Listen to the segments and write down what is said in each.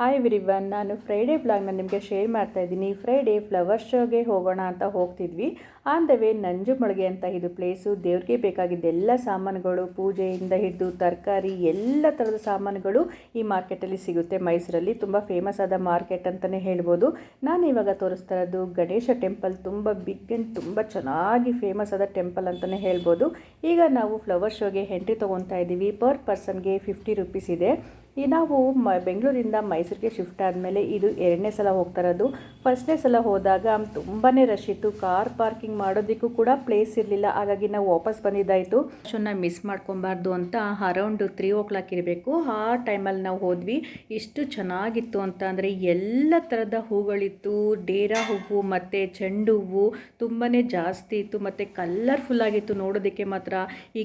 Hi ವಿರಿವನ್ ನಾನು Friday ಬ್ಲಾಗ್ನ ನಿಮಗೆ share ಮಾಡ್ತಾ ಇದ್ದೀನಿ. ಫ್ರೈಡೇ ಫ್ಲವರ್ ಶೋಗೆ ಹೋಗೋಣ ಅಂತ ಹೋಗ್ತಿದ್ವಿ. ಆನ್ ದ ವೇ ನಂಜುಮೊಳಗೆ ಅಂತ ಇದು ಪ್ಲೇಸು ದೇವ್ರಿಗೆ ಬೇಕಾಗಿದ್ದ ಎಲ್ಲ ಸಾಮಾನುಗಳು, ಪೂಜೆಯಿಂದ ಹಿಡಿದು ತರಕಾರಿ, ಎಲ್ಲ ಥರದ ಸಾಮಾನುಗಳು ಈ ಮಾರ್ಕೆಟಲ್ಲಿ ಸಿಗುತ್ತೆ. ಮೈಸೂರಲ್ಲಿ ತುಂಬ ಫೇಮಸ್ ಆದ ಮಾರ್ಕೆಟ್ ಅಂತಲೇ ಹೇಳ್ಬೋದು. ನಾನು ಇವಾಗ ತೋರಿಸ್ತಾ ಇರೋದು ಗಣೇಶ ಟೆಂಪಲ್ ತುಂಬ ಬಿಗ್ ಆ್ಯಂಡ್ ತುಂಬ ಚೆನ್ನಾಗಿ ಫೇಮಸ್ ಆದ ಟೆಂಪಲ್ ಅಂತಲೇ ಹೇಳ್ಬೋದು. ಈಗ ನಾವು ಫ್ಲವರ್ ಶೋಗೆ ಎಂಟ್ರಿ ತೊಗೊತಾ ಇದ್ದೀವಿ. ಪರ್ ಪರ್ಸನ್ಗೆ ಫಿಫ್ಟಿ ರುಪೀಸ್ ಇದೆ. ನಾವು ಮ, ಬೆಂಗಳೂರಿಂದ ಮೈಸೂರಿಗೆ ಶಿಫ್ಟ್ ಆದಮೇಲೆ ಇದು ಎರಡನೇ ಸಲ ಹೋಗ್ತಾ ಇರೋದು. ಫಸ್ಟ್ನೇ ಸಲ ಹೋದಾಗ ತುಂಬಾ ರಶ್ ಇತ್ತು. ಕಾರ್ ಪಾರ್ಕಿಂಗ್ ಮಾಡೋದಕ್ಕೂ ಕೂಡ ಪ್ಲೇಸ್ ಇರಲಿಲ್ಲ. ಹಾಗಾಗಿ ನಾವು ವಾಪಸ್ ಬಂದಿದ್ದಾಯಿತು. ಶೋನ ಮಿಸ್ ಮಾಡ್ಕೊಬಾರ್ದು ಅಂತ ಅರೌಂಡ್ ತ್ರೀ ಓ ಕ್ಲಾಕ್ ಇರಬೇಕು. ಆ ಟೈಮಲ್ಲಿ ನಾವು ಹೋದ್ವಿ. ಎಷ್ಟು ಚೆನ್ನಾಗಿತ್ತು ಅಂತ ಅಂದರೆ ಎಲ್ಲ ಥರದ ಹೂಗಳಿತ್ತು. ಡೇರಾ ಹೂವು ಮತ್ತು ಚೆಂಡು ಹೂವು ತುಂಬಾ ಜಾಸ್ತಿ ಇತ್ತು. ಮತ್ತು ಕಲರ್ಫುಲ್ ಆಗಿತ್ತು ನೋಡೋದಕ್ಕೆ ಮಾತ್ರ. ಈ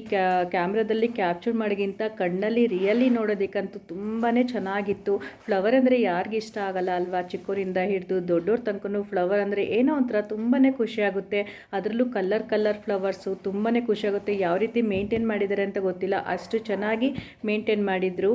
ಕ್ಯಾಮ್ರಾದಲ್ಲಿ ಕ್ಯಾಪ್ಚರ್ ಮಾಡಿಗಿಂತ ಕಣ್ಣಲ್ಲಿ ರಿಯಲಿ ನೋಡೋದಕ್ಕಂತೂ ತುಂಬಾ ಚೆನ್ನಾಗಿತ್ತು. ಫ್ಲವರ್ ಅಂದರೆ ಯಾರಿಗೆ ಇಷ್ಟ ಆಗಲ್ಲ ಅಲ್ವಾ? ಚಿಕ್ಕವರಿಂದ ಹಿಡಿದು ದೊಡ್ಡೋರ ತನಕನೂ ಫ್ಲವರ್ ಅಂದರೆ ಏನೋ ಒಂಥರ ತುಂಬಾ ಖುಷಿಯಾಗುತ್ತೆ ಅದರಲ್ಲೂ ಕಲರ್ ಕಲರ್ ಫ್ಲವರ್ಸು ತುಂಬಾ ಖುಷಿಯಾಗುತ್ತೆ ಯಾವ ರೀತಿ ಮೇಂಟೈನ್ ಮಾಡಿದ್ದಾರೆ ಅಂತ ಗೊತ್ತಿಲ್ಲ. ಅಷ್ಟು ಚೆನ್ನಾಗಿ ಮೇಂಟೈನ್ ಮಾಡಿದರು.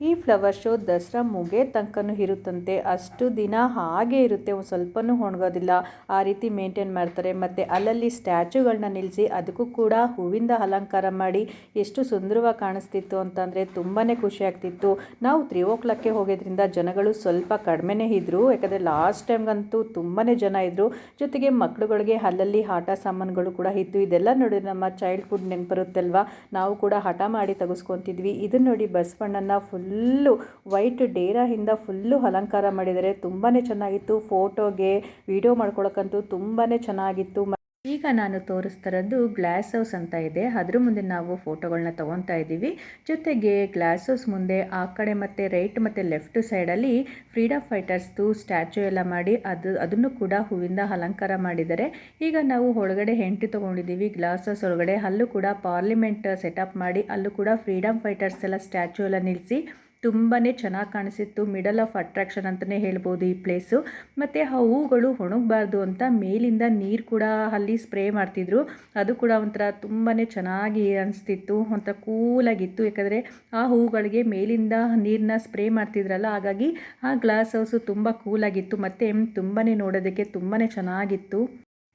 ಈ ಫ್ಲವರ್ ಶೋ ದಸರಾ ಮುಗೆ ತನಕನೂ ಇರುತ್ತಂತೆ ಅಷ್ಟು ದಿನ ಹಾಗೆ ಇರುತ್ತೆ, ಒಂದು ಸ್ವಲ್ಪನೂ ಒಣಗೋದಿಲ್ಲ. ಆ ರೀತಿ ಮೇಂಟೈನ್ ಮಾಡ್ತಾರೆ. ಮತ್ತು ಅಲ್ಲಲ್ಲಿ ಸ್ಟ್ಯಾಚುಗಳನ್ನ ನಿಲ್ಲಿಸಿ ಅದಕ್ಕೂ ಕೂಡ ಹೂವಿಂದ ಅಲಂಕಾರ ಮಾಡಿ ಎಷ್ಟು ಸುಂದರವಾಗಿ ಕಾಣಿಸ್ತಿತ್ತು ಅಂತಂದರೆ ತುಂಬಾ ಖುಷಿ ಆಗ್ತಿತ್ತು. ನಾವು ತ್ರೀ ಓ ಕ್ಲಾಕ್ಗೆ ಹೋಗೋದ್ರಿಂದ ಜನಗಳು ಸ್ವಲ್ಪ ಕಡಿಮೆನೇ ಇದ್ದರು ಯಾಕಂದರೆ ಲಾಸ್ಟ್ ಟೈಮ್ಗಂತೂ ತುಂಬಾ ಜನ ಇದ್ದರು ಜೊತೆಗೆ ಮಕ್ಕಳುಗಳಿಗೆ ಅಲ್ಲಲ್ಲಿ ಆಟ ಸಾಮಾನುಗಳು ಕೂಡ ಇತ್ತು. ಇದೆಲ್ಲ ನೋಡಿ ನಮ್ಮ ಚೈಲ್ಡ್ಹುಡ್ ನೆನಪಿರುತ್ತಲ್ವ ನಾವು ಕೂಡ ಹಠ ಮಾಡಿ ತೆಗೆಸ್ಕೊತಿದ್ವಿ. ಇದನ್ನು ನೋಡಿ ಬಸವಣ್ಣನ ಫುಲ್ ಫುಲ್ಲು ವೈಟ್ ಡೇರಾಯಿಂದ ಫುಲ್ಲು ಅಲಂಕಾರ ಮಾಡಿದ್ದಾರೆ. ತುಂಬಾ ಚೆನ್ನಾಗಿತ್ತು. ಫೋಟೋಗೆ ವಿಡಿಯೋ ಮಾಡ್ಕೊಳಕ್ಕಂತೂ ತುಂಬಾ ಚೆನ್ನಾಗಿತ್ತು. ಈಗ ನಾನು ತೋರಿಸ್ತಾ ಇರೋದು ಗ್ಲಾಸ್ ಹೌಸ್ ಅಂತ ಇದೆ. ಅದ್ರ ಮುಂದೆ ನಾವು ಫೋಟೋಗಳನ್ನ ತೊಗೊತಾ ಇದ್ದೀವಿ. ಜೊತೆಗೆ ಗ್ಲಾಸ್ ಹೌಸ್ ಮುಂದೆ ಆ ಕಡೆ ಮತ್ತು ರೈಟ್ ಮತ್ತು ಲೆಫ್ಟ್ ಸೈಡಲ್ಲಿ ಫ್ರೀಡಮ್ ಫೈಟರ್ಸ್ದು ಸ್ಟ್ಯಾಚು ಎಲ್ಲ ಮಾಡಿ ಅದು ಅದನ್ನು ಕೂಡ ಹೂವಿಂದ ಅಲಂಕಾರ ಮಾಡಿದ್ದಾರೆ. ಈಗ ನಾವು ಒಳಗಡೆ ಹೆಂಟಿ ತೊಗೊಂಡಿದ್ದೀವಿ. ಗ್ಲಾಸ್ ಹೌಸ್ ಒಳಗಡೆ ಅಲ್ಲೂ ಕೂಡ ಪಾರ್ಲಿಮೆಂಟ್ ಸೆಟಪ್ ಮಾಡಿ ಅಲ್ಲೂ ಕೂಡ ಫ್ರೀಡಮ್ ಫೈಟರ್ಸ್ ಎಲ್ಲ ಸ್ಟ್ಯಾಚು ಎಲ್ಲ ನಿಲ್ಲಿಸಿ ತುಂಬಾ ಚೆನ್ನಾಗಿ ಕಾಣಿಸಿತ್ತು. ಮಿಡಲ್ ಆಫ್ ಅಟ್ರಾಕ್ಷನ್ ಅಂತಲೇ ಹೇಳ್ಬೋದು ಈ ಪ್ಲೇಸು. ಮತ್ತು ಆ ಹೂಗಳು ಒಣಗಬಾರ್ದು ಅಂತ ಮೇಲಿಂದ ನೀರು ಕೂಡ ಅಲ್ಲಿ ಸ್ಪ್ರೇ ಮಾಡ್ತಿದ್ರು. ಅದು ಕೂಡ ಒಂಥರ ತುಂಬಾ ಚೆನ್ನಾಗಿ ಅನಿಸ್ತಿತ್ತು. ಒಂಥರ ಕೂಲಾಗಿತ್ತು. ಯಾಕಂದರೆ ಆ ಹೂಗಳಿಗೆ ಮೇಲಿಂದ ನೀರನ್ನ ಸ್ಪ್ರೇ ಮಾಡ್ತಿದ್ರಲ್ಲ, ಹಾಗಾಗಿ ಆ ಗ್ಲಾಸ್ ಹೌಸು ತುಂಬ ಕೂಲಾಗಿತ್ತು. ಮತ್ತು ತುಂಬಾ ನೋಡೋದಕ್ಕೆ ತುಂಬಾ ಚೆನ್ನಾಗಿತ್ತು.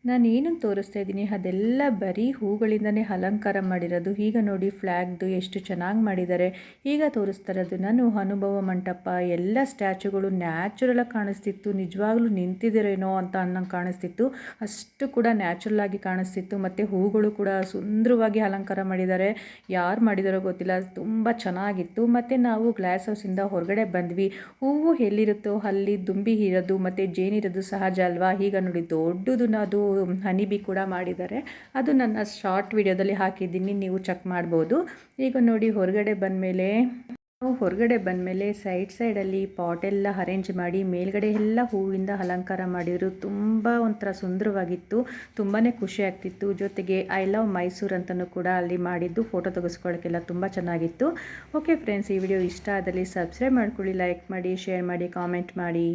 ನಾನು ತೋರಿಸ್ತಾ ಇದ್ದೀನಿ, ಅದೆಲ್ಲ ಬರೀ ಹೂಗಳಿಂದನೇ ಅಲಂಕಾರ ಮಾಡಿರೋದು. ಈಗ ನೋಡಿ ಫ್ಲ್ಯಾಗ್ದು ಎಷ್ಟು ಚೆನ್ನಾಗಿ ಮಾಡಿದ್ದಾರೆ. ಈಗ ತೋರಿಸ್ತಾ ಇರೋದು, ನಾನು ಅನುಭವ ಮಂಟಪ, ಎಲ್ಲ ಸ್ಟ್ಯಾಚುಗಳು ನ್ಯಾಚುರಲಾಗಿ ಕಾಣಿಸ್ತಿತ್ತು. ನಿಜವಾಗ್ಲೂ ನಿಂತಿದ್ದೀರೇನೋ ಅಂತ ಅನ್ನಂಗೆ ಕಾಣಿಸ್ತಿತ್ತು. ಅಷ್ಟು ಕೂಡ ನ್ಯಾಚುರಲ್ ಆಗಿ ಕಾಣಿಸ್ತಿತ್ತು. ಮತ್ತು ಹೂಗಳು ಕೂಡ ಸುಂದರವಾಗಿ ಅಲಂಕಾರ ಮಾಡಿದ್ದಾರೆ. ಯಾರು ಮಾಡಿದಾರೋ ಗೊತ್ತಿಲ್ಲ, ತುಂಬ ಚೆನ್ನಾಗಿತ್ತು. ಮತ್ತು ನಾವು ಗ್ಲಾಸ್ ಹೌಸಿಂದ ಹೊರಗಡೆ ಬಂದ್ವಿ. ಹೂವು ಎಲ್ಲಿರುತ್ತೋ ಅಲ್ಲಿ ದುಂಬಿ ಇರೋದು, ಮತ್ತು ಜೇನಿರೋದು ಸಹಜ ಅಲ್ವಾ? ಈಗ ನೋಡಿ ದೊಡ್ಡದು ಅದು ಹನಿ ಬಿ ಕೂಡ ಮಾಡಿದ್ದಾರೆ. ಅದು ನನ್ನ ಶಾರ್ಟ್ ವಿಡಿಯೋದಲ್ಲಿ ಹಾಕಿದ್ದೀನಿ, ನೀವು ಚೆಕ್ ಮಾಡ್ಬೋದು. ಈಗ ನೋಡಿ, ಹೊರಗಡೆ ಬಂದಮೇಲೆ, ನಾವು ಹೊರಗಡೆ ಬಂದಮೇಲೆ ಸೈಡ್ ಸೈಡಲ್ಲಿ ಪಾಟೆಲ್ಲ ಅರೇಂಜ್ ಮಾಡಿ, ಮೇಲ್ಗಡೆ ಎಲ್ಲ ಹೂವಿಂದ ಅಲಂಕಾರ ಮಾಡಿದರು. ತುಂಬ ಒಂಥರ ಸುಂದರವಾಗಿತ್ತು. ತುಂಬಾ ಖುಷಿ ಆಗ್ತಿತ್ತು. ಜೊತೆಗೆ ಐ ಲವ್ ಮೈಸೂರು ಅಂತಲೂ ಕೂಡ ಅಲ್ಲಿ ಮಾಡಿದ್ದು. ಫೋಟೋ ತೆಗೆಸ್ಕೊಳ್ಳೋಕ್ಕೆಲ್ಲ ತುಂಬ ಚೆನ್ನಾಗಿತ್ತು. ಓಕೆ ಫ್ರೆಂಡ್ಸ್ ಈ ವಿಡಿಯೋ ಇಷ್ಟ ಆದಲ್ಲಿ ಸಬ್ಸ್ಕ್ರೈಬ್ ಮಾಡ್ಕೊಳ್ಳಿ ಲೈಕ್ ಮಾಡಿ ಶೇರ್ ಮಾಡಿ ಕಾಮೆಂಟ್ ಮಾಡಿ.